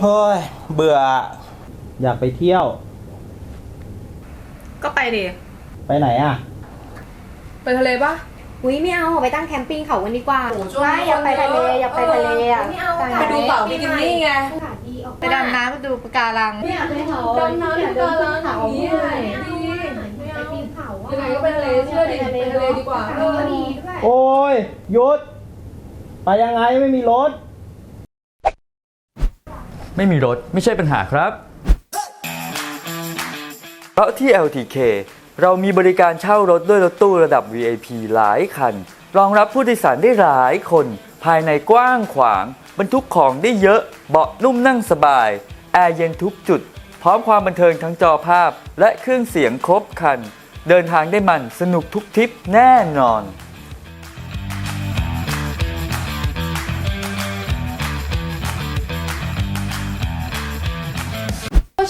เฮ้ย เบื่อ อยากไปเที่ยว ก็ไปดิ ไปไหนอะ ไปทะเลปะ อุ้ยไม่เอาไปตั้งแคมปิ้งเขากันดีกว่าโอ้ช่วงใช่นี้อยากไปทะเลอยากไปทะเลอะไม่เอาไปดูเต่าบิกินี่ไง อากาศดีออกไปดำน้ำไปดูปะการัง ไม่อยากไปเขาดำน้ำอยากเดินขึ้นเขาไม่ด้วยเอาดีไม่เอาไปปีนเขาอะยังไงก็ไปทะเลเชื่อดิไปทะเลดีกว่าอากาศก็ดีด้วยโอ้ยหยุดไปยังไงไม่มีรถ ไม่มีรถไม่ใช่ปัญหาครับ เพราะที่ LTK เรามีบริการเช่ารถด้วยรถตู้ระดับ VIP หลายคัน รองรับผู้โดยสารได้หลายคน ภายในกว้างขวาง บรรทุกของได้เยอะ เบาะนุ่มนั่งสบาย แอร์เย็นทุกจุด พร้อมความบันเทิงทั้งจอภาพ และเครื่องเสียงครบคัน เดินทางได้มันสนุกทุกทริปแน่นอน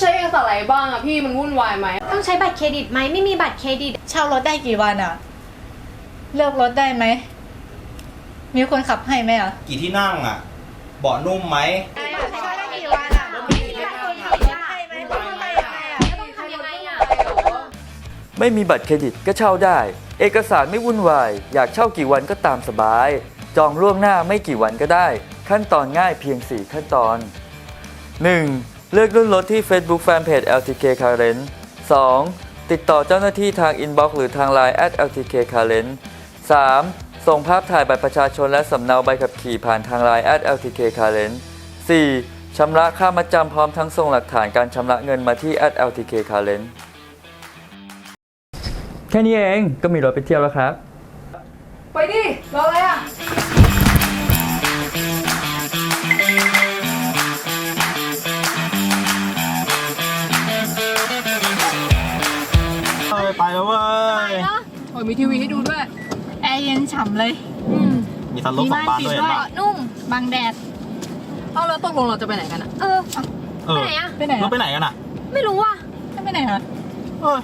ใช้เอกสารอะไรบ้างอะพี่มันวุ่นวายไหมต้องใช้บัตรเครดิตไหมไม่มีบัตรเครดิต เช่ารถได้กี่วันอะ เลือกรถได้ไหม มีคนขับให้ไหมอะ กี่ที่นั่งอะ เบาะนุ่มไหม ใช้ได้กี่วันอะไม่มีบัตรเครดิตได้ไหมต้องทำยังไงอะต้องทำยังไงอะไม่มีบัตรเครดิตก็เช่าได้ เอกสารไม่วุ่นวาย อยากเช่ากี่วันก็ตามสบาย จองล่วงหน้าไม่กี่วันก็ได้ ขั้นตอนง่ายเพียง 4 ขั้นตอน 1. เลือกรุ่นรถที่ Facebook Fanpage LTK Current 2. ติดต่อเจ้าหน้าที่ทาง Inbox หรือทาง Line at LTK Current 3. ส่งภาพถ่ายบัตรประชาชนและสำเนาใบขับขี่ผ่านทาง Line at LTK Current 4. ชำระค่ามัดจำพร้อมทั้งส่งหลักฐานการชำระเงินมาที่ at LTK Current แค่นี้เองก็มีรถไปเที่ยวแล้วครับ ไปแล้วเว้ย โอ้ยมีทีวีให้ดูด้วย แอร์เย็นฉ่ำเลยมีทันลบสองบานด้วยเห็นปะนุ่มบังแดด เอาแล้วตกลงเราจะไปไหนกันอะเออ เออไปไหนอะไปไหนเราอะไปไหนกันอะ ไม่รู้อะไปไหนอะเออ what